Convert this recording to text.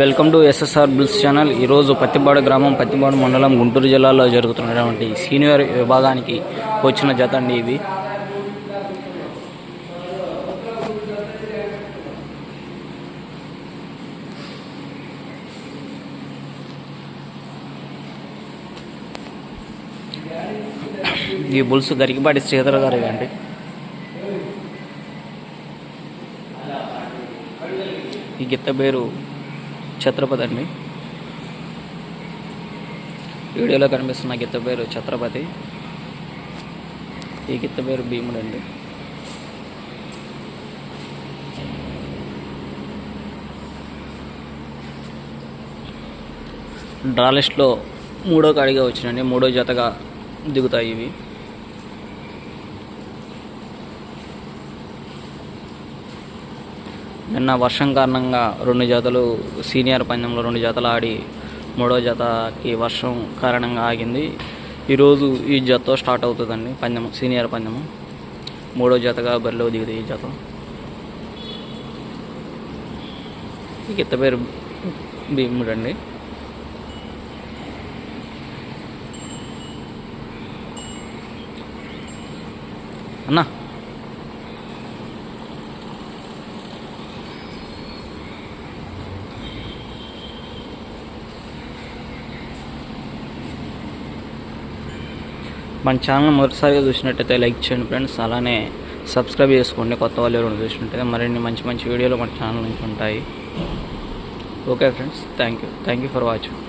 Welcome to SSR bulls channel. ఈరోజు పత్తిపాడు గ్రామం పత్తిపాడు మండలం గుంటూరు జిల్లాలో జరుగుతున్నటువంటి సీనియర్ విభాగానికి వచ్చిన జత అండి ఇది. ఈ బుల్స్ గరికిపాటి శ్రీధర్ గారు అండి ఈ గిత్త పేరు ఛత్రపతి అండి. వీడియోలో కనిపిస్తున్న గిత్త పేరు ఛత్రపతి. ఈ గిత్త పేరు భీముడు అండి. డ్రాలిస్ట్లో మూడో కాడిగా వచ్చినండి మూడో జతగా దిగుతాయి ఇవి. నిన్న వర్షం కారణంగా రెండు జతలు సీనియర్ పందెంలో రెండు జతలు ఆడి మూడో జతకి వర్షం కారణంగా ఆగింది. ఈరోజు ఈ జతతో స్టార్ట్ అవుతుందండి పందెం సీనియర్ పందెము మూడో జతగా బరిలో దిగుతుంది ఈ జత. ఈ గిత్త పేరు? భీముడు అండి. అన్నా. మన ఛానల్ మొదటిసారిగా చూసినట్టయితే లైక్ చేయండి ఫ్రెండ్స్ అలానే సబ్స్క్రైబ్ చేసుకోండి. కొత్త వాళ్ళు ఎవరైనా చూసినట్టయితే మరిన్ని మంచి మంచి వీడియోలు మన ఛానల్ నుంచి ఉంటాయి. Okay friends thank you thank you for watching.